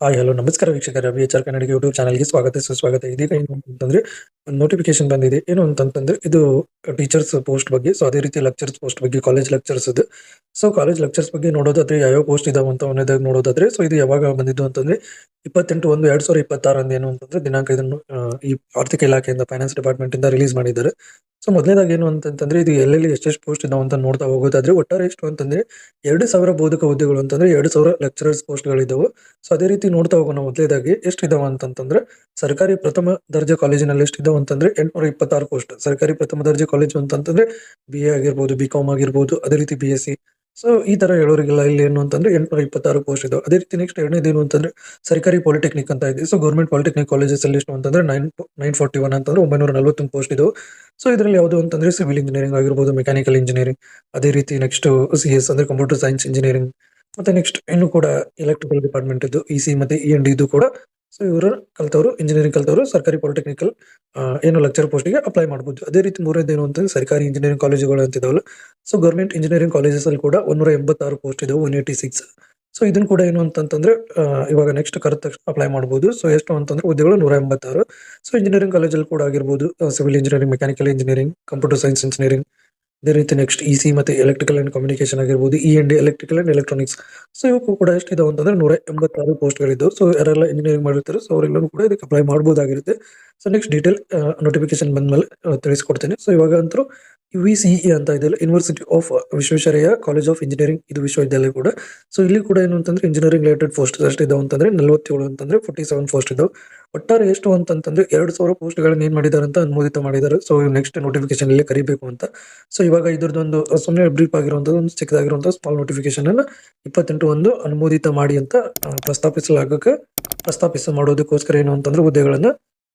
Hi, hello, ನಮಸ್ಕಾರ ವೀಕ್ಷಕರ. V H R ಕನ್ನಡಿಗೆ ಯೂಟ್ಯೂಬ್ ಚಾನಲ್ಗೆ ಸ್ವಾಗತ. ಸುಸ್ವಾಗತ. ಇದೀಗ ಏನು ಅಂತಂದ್ರೆ ನೋಟಿಫಿಕೇಶನ್ ಬಂದಿದೆ. ಏನು ಅಂತಂತಂದ್ರೆ, ಇದು ಟೀಚರ್ಸ್ ಪೋಸ್ಟ್ ಬಗ್ಗೆ ಸೊ ಅದೇ ರೀತಿ ಲೆಕ್ಚರ್ಸ್ ಪೋಸ್ಟ್ ಬಗ್ಗೆ college lectures so college lectures ಬಗ್ಗೆ ನೋಡೋದಾದ್ರೆ ಯಾವ ಪೋಸ್ಟ್ ಇದಾವೆ ಅಂತ ನೋಡೋದಾದ್ರೆ ಸೊ ಇದು ಯಾವಾಗ ಬಂದಿದ್ದು ಅಂತಂದ್ರೆ, ಇಪ್ಪತ್ತೆಂಟು ಒಂದು ಎರಡ್ ಸಾವಿರದ ಇಪ್ಪತ್ತಾರಂದು ಏನು ಅಂತಂದ್ರೆ, ದಿನಾಂಕ ಇದನ್ನು ಈ ಆರ್ಥಿಕ ಇಲಾಖೆಯಿಂದ ಫೈನಾನ್ಸ್ ಡಿಪಾರ್ಟ್ಮೆಂಟ್ ಇಂದ ರಿಲೀಸ್ ಮಾಡಿದ್ದಾರೆ. ಸೊ ಮೊದಲನೇದಾಗಿ ಏನು ಅಂತಂದ್ರೆ ಇದು ಎಲ್ಲೆಲ್ಲಿ ಎಷ್ಟೆಷ್ಟು ಪೋಸ್ಟ್ ಇದಾವೆ ಅಂತ ನೋಡ್ತಾ ಹೋಗೋದಾದ್ರೆ, ಒಟ್ಟಾರೆ ಎಷ್ಟು ಅಂತಂದ್ರೆ, ಎರಡು ಸಾವಿರ ಬೋಧಕ ಹುದ್ದೆಗಳು ಅಂತಂದ್ರೆ, ಎರಡು ಸಾವಿರ ಲೆಕ್ಚರರ್ಸ್ ಪೋಸ್ಟ್ಗಳಿದ್ದಾವೆ ಸೊ ಅದೇ ರೀತಿ ನೋಡ್ತಾ ಹೋಗೋಣ ಮೊದಲೇದಾಗಿ ಎಷ್ಟು ಇದಾವೆ ಅಂತಂತಂದ್ರೆ, ಸರ್ಕಾರಿ ಪ್ರಥಮ ದರ್ಜೆ ಕಾಲೇಜಿನಲ್ಲಿ ಎಷ್ಟು ಇದಾವ ಅಂತಂದ್ರೆ ಎಂಟ್ನೂರ ಇಪ್ಪತ್ತಾರು ಪೋಸ್ಟ್ ಸರ್ಕಾರಿ ಪ್ರಥಮ ದರ್ಜೆ ಕಾಲೇಜು ಅಂತಂದ್ರೆ ಬಿ ಎ ಆಗಿರ್ಬೋದು ಬಿ ಕಾಮ್ ಆಗಿರ್ಬೋದು, ಅದೇ ರೀತಿ ಬಿ ಎಸ್ ಸಿ ಸೊ ಈ ತರ ಹೇಳೋರಿಗೆಲ್ಲ ಇಲ್ಲಿ ಏನು ಅಂತಂದ್ರೆ ಎಂಟ್ನೂರ ಇಪ್ಪತ್ತಾರು ಪೋಸ್ಟ್ ಇದಾವೆ ಅದೇ ರೀತಿ ನೆಕ್ಸ್ಟ್ ಎರಡನೇದೇನು ಅಂತಂದ್ರೆ ಸರ್ಕಾರಿ ಪಾಲಿಟೆಕ್ನಿಕ್ ಅಂತ ಇದೆ. ಸೊ ಗೌರ್ಮೆಂಟ್ ಪಾಲಿಟೆಕ್ನಿಕ್ ಕಾಲೇಜಸ್ ಅಲ್ಲಿ ಎಷ್ಟು ಅಂತಂದ್ರೆ ನೈನ್ ನೈನ್ ಫಾರ್ಟಿ ಒನ್ ಅಂತಂದ್ರೆ ಒಂಬೈನೂರ ನಲವತ್ತೊಂದು ಪೋಸ್ಟ್ ಇದಾವೆ ಸೊ ಇದರಲ್ಲಿ ಯಾವುದು ಅಂತಂದ್ರೆ ಸಿವಿಲ್ ಇಂಜಿನಿಯರಿಂಗ್ ಆಗಿರ್ಬೋದು ಮೆಕ್ಯಾನಿಕಲ್ ಇಂಜಿನಿಯರಿಂಗ್ ಅದೇ ರೀತಿ ನೆಕ್ಸ್ಟ್ ಸಿ ಎಸ್ ಅಂದ್ರೆ ಕಂಪ್ಯೂಟರ್ ಸೈನ್ಸ್ ಇಂಜಿನಿಯರಿಂಗ್ ಮತ್ತೆ ನೆಕ್ಸ್ಟ್ ಇನ್ನು ಕೂಡ ಎಲೆಕ್ಟ್ರಿಕಲ್ ಡಿಪಾರ್ಟ್ಮೆಂಟ್ ಇದು ಇ ಸಿ ಮತ್ತೆ ಇ ಎನ್ ಡಿ ಇದು ಕೂಡ ಸೊ ಇವರು ಕಲ್ತವರು ಇಂಜಿನಿಯರಿಂಗ್ ಕಲ್ತವರು, ಸರ್ಕಾರಿ ಪಾಲಿಟೆಕ್ನಿಕಲ್ ಏನು ಲೆಕ್ಚರ್ ಪೋಸ್ಟ್ಗೆ ಅಪ್ಲೈ ಮಾಡಬಹುದು ಅದೇ ರೀತಿ ಮೂರನೇದು ಏನು ಅಂತಂದ್ರೆ ಸರ್ಕಾರಿ ಇಂಜಿನಿಯರಿಂಗ್ ಕಾಲೇಜುಗಳು ಅಂತಿದಾವಲ್ಲ. ಸೊ ಗೌರ್ಮೆಂಟ್ ಇಂಜಿನಿಯರಿಂಗ್ ಕಾಲೇಜಸ್ ಅಲ್ಲಿ ಕೂಡ ಒಂದೂರ ಎಂಬತ್ತಾರು ಪೋಸ್ಟ್ ಇದಾವೆ ಒನ್ ಏಯ್ಟಿ ಸಿಕ್ಸ್ ಸೊ ಇದನ್ನ ಕೂಡ ಏನು ಅಂತಂತಂದ್ರೆ ಇವಾಗ ನೆಕ್ಸ್ಟ್ ಕರೆದ ತಕ್ಷಣ ಅಪ್ಲೈ ಮಾಡಬಹುದು ಸೊ ಎಷ್ಟು ಅಂತಂದ್ರೆ ಹುದ್ದೆಗಳು ನೂರ ಎಂಬತ್ತಾರು. ಸೊ ಇಂಜಿನಿಯರಿಂಗ್ ಕಾಲೇಜಲ್ಲಿ ಕೂಡ ಆಗಿರ್ಬೋದು civil engineering mechanical engineering computer science engineering ಅದೇ ರೀತಿ ನೆಕ್ಸ್ಟ್ ಇ ಸಿ ಮತ್ತೆ ಎಲೆಕ್ಟ್ರಿಕಲ್ ಅಂಡ್ ಕಮ್ಯುನಿಕೇಶನ್ ಆಗಿರ್ಬೋದು E electrical and electronics so ಇವಕ್ಕೂ ಕೂಡ ಎಷ್ಟು ಇದಾವೆ ಅಂತಂದ್ರೆ ನೂರ ಎಂಬತ್ತಾರು ಪೋಸ್ಟ್ಗಳಿದ್ದು ಸೊ ಯಾರೆಲ್ಲ ಇಂಜಿನಿಯರಿಂಗ್ ಮಾಡಿರ್ತಾರೆ ಸೊ ಅವರೆಲ್ಲರೂ ಕೂಡ ಇದಕ್ಕೆ ಅಪ್ಲೈ ಮಾಡಬಹುದಾಗಿರುತ್ತೆ ಸೊ ನೆಕ್ಸ್ಟ್ ಡೀಟೇಲ್ ನೋಟಿಫಿಕೇಶನ್ ಬಂದ್ಮೇಲೆ ಮೇಲೆ ತಿಳಿಸ್ಕೊಡ್ತೇನೆ. ಸೊ ಇವಾಗ ಅಂತೂ ವಿ ಸಿ ಇ ಅಂತ ಇದೆಯಲ್ಲ university of Visvesvaraya college of engineering ಇದು ವಿಶ್ವವಿದ್ಯಾಲಯ ಕೂಡ. ಸೊ ಇಲ್ಲಿ ಕೂಡ ಏನು ಅಂತಂದ್ರೆ ಇಂಜಿನಿಯರಿಂಗ್ ರಿಲೇಟೆಡ್ ಪೋಸ್ಟ್ ಎಷ್ಟು ಇದಾವೆ ಅಂತಂದ್ರೆ, ನಲವತ್ತೇಳು ಅಂತಂದ್ರೆ ಫೋರ್ಟಿ ಸೆವೆನ್ ಪೋಸ್ಟ್ ಇದಾವೆ. ಒಟ್ಟಾರೆ ಎಷ್ಟು ಅಂತಂದ್ರೆ ಎರಡು ಸಾವಿರ ಪೋಸ್ಟ್ಗಳನ್ನ ಏನು ಮಾಡಿದ್ದಾರೆ ಅಂತ ಅನುಮೋದಿತ ಮಾಡಿದ್ದಾರೆ ಸೊ ನೆಕ್ಸ್ಟ್ ನೋಟಿಫಿಕೇಶನ್ ಅಲ್ಲಿ ಕರಿಬೇಕು ಅಂತ. ಸೊ ಇವಾಗ ಇದ್ರದ್ದೊಂದು ಸುಮ್ಮನೆ ಬ್ರೀಫ್ ಆಗಿರುವಂಥದ್ದು, ಒಂದು ಚಿಕ್ಕದಾಗಿರುವಂಥ ಸ್ಮಾಲ್ ನೋಟಿಫಿಕೇಶನ್ ಅನ್ನು ಇಪ್ಪತ್ತೆಂಟು ಒಂದು ಅನುಮೋದಿತ ಮಾಡಿ ಅಂತ ಪ್ರಸ್ತಾಪಿಸಲಾಗಕ್ಕೆ ಪ್ರಸ್ತಾಪಿಸ ಮಾಡೋದಕ್ಕೋಸ್ಕರ ಏನು ಅಂತಂದ್ರೆ ಹುದ್ದೆಗಳನ್ನ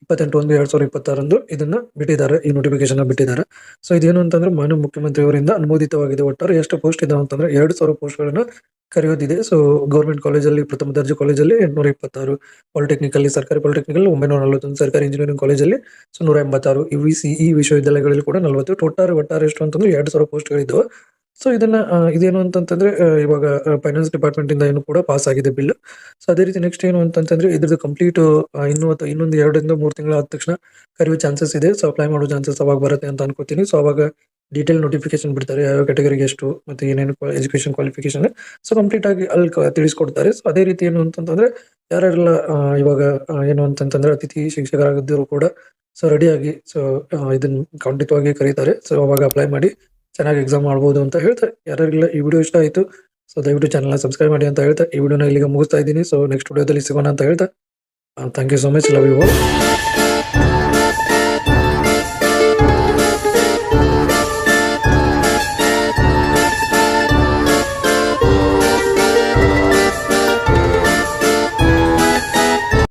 ಇಪ್ಪತ್ತೆಂಟು ಒಂದು ಎರಡ್ ಸಾವಿರದ ಇಪ್ಪತ್ತಾರಂದು ಇದನ್ನ ಬಿಟ್ಟಿದ್ದಾರೆ, ಈ ನೋಟಿಫಿಕೇಶನ್ ಬಿಟ್ಟಿದ್ದಾರೆ. ಸೊ ಇದೇನು ಅಂತಂದ್ರೆ ಮಾನ್ಯ ಮುಖ್ಯಮಂತ್ರಿಯವರಿಂದ ಅನುಮೋದಿತವಾಗಿದೆ. ಒಟ್ಟಾರೆ ಎಷ್ಟು ಪೋಸ್ಟ್ ಇದಾವೆ ಅಂತಂದ್ರೆ ಎರಡು ಸಾವಿರ ಪೋಸ್ಟ್ಗಳನ್ನ ಕರೆಯೋದಿದೆ. ಸೊ ಗೌರ್ಮೆಂಟ್ ಕಾಲೇಜಲ್ಲಿ ಪ್ರಥಮ ದರ್ಜೆ ಕಾಲೇಜಲ್ಲಿ ಎಂಟುನೂರ ಇಪ್ಪತ್ತಾರು. ಪಾಲಿಟೆಕ್ನಿಕಲ್ಲಿ ಸರ್ಕಾರಿ ಪಾಲಿಟೆಕ್ನಿಕಲ್ಲಿ ಒಂಬೈನೂರ ನಲವತ್ತೊಂದು ಸರ್ಕಾರಿ ಇಂಜಿನಿಯರಿಂಗ್ ಕಾಲೇಜಲ್ಲಿ ಸೊ, ನೂರ ಎಂಬತ್ತಾರು. ವಿ ಸಿ, ಈ ವಿಶ್ವವಿದ್ಯಾಲಯಗಳಲ್ಲಿ ಕೂಡ ನಲವತ್ತು. ಒಟ್ಟಾರೆ ಒಟ್ಟಾರೆ ಎಷ್ಟು ಅಂತಂದ್ರೆ ಎರಡು ಸಾವಿರ ಪೋಸ್ಟ್ಗಳಿದ್ದಾವೆ ಸೊ ಇದನ್ನ ಇದೇನು ಅಂತಂತಂದ್ರೆ ಇವಾಗ ಫೈನಾನ್ಸ್ ಡಿಪಾರ್ಟ್ಮೆಂಟ್ ಇಂದ ಏನು ಕೂಡ ಪಾಸ್ ಆಗಿದೆ ಬಿಲ್ ಸೊ ಅದೇ ರೀತಿ ನೆಕ್ಸ್ಟ್ ಏನು ಅಂತಂತಂದ್ರೆ, ಇದ್ರದ್ದು ಕಂಪ್ಲೀಟ್ ಇನ್ನು ಅಥವಾ ಇನ್ನೊಂದು ಎರಡರಿಂದ ಮೂರು ತಿಂಗಳ ಆದ ತಕ್ಷಣ ಕರೆಯುವ ಚಾನ್ಸಸ್ ಇದೆ. ಸೊ ಅಪ್ಲೈ ಮಾಡೋ ಚಾನ್ಸಸ್ ಅವಾಗ ಬರುತ್ತೆ ಅಂತ ಅನ್ಕೋತೀನಿ. ಸೊ ಅವಾಗ ಡೀಟೇಲ್ ನೋಟಿಫಿಕೇಶನ್ ಬಿಡ್ತಾರೆ ಯಾವ ಕ್ಯಾಟಗರಿಗೆ ಎಷ್ಟು, ಮತ್ತೆ ಏನೇನು ಎಜುಕೇಶನ್ ಕ್ವಾಲಿಫಿಕೇಶನ್ ಸೊ ಕಂಪ್ಲೀಟ್ ಆಗಿ ಅಲ್ಲಿ ತಿಳಿಸ್ಕೊಡ್ತಾರೆ. ಸೊ ಅದೇ ರೀತಿ ಏನು ಅಂತಂತಂದ್ರೆ, ಯಾರೆಲ್ಲ ಇವಾಗ ಏನು ಅಂತಂತಂದ್ರೆ ಅತಿಥಿ ಶಿಕ್ಷಕರಾಗಿದ್ದರೂ ಕೂಡ ಸೊ ರೆಡಿಯಾಗಿ ಸೊ ಇದನ್ನ ಖಂಡಿತವಾಗಿ ಕರೀತಾರೆ. ಸೊ ಅವಾಗ ಅಪ್ಲೈ ಮಾಡಿ ಚೆನ್ನಾಗಿ ಎಕ್ಸಾಮ್ ಮಾಡ್ಬೋದು ಅಂತ ಹೇಳ್ತಾರೆ ಯಾರಿಗೆಲ್ಲ ಈ ವಿಡಿಯೋ ಇಷ್ಟ ಆಯಿತು ಸೊ ದಯವಿಟ್ಟು ಚಾನಲ್ನ ಸಬ್ಸ್ಕ್ರೈಬ್ ಮಾಡಿ ಅಂತ ಹೇಳ್ತಾ ಈ ವಿಡಿಯೋನ ಇಲ್ಲಿಗೆ ಮುಗಿಸ್ತಾ ಇದ್ದೀನಿ. ಸೊ ನೆಕ್ಸ್ಟ್ ವಿಡಿಯೋದಲ್ಲಿ ಸಿಗೋಣ ಅಂತ ಹೇಳ್ತಾ thank you so much love you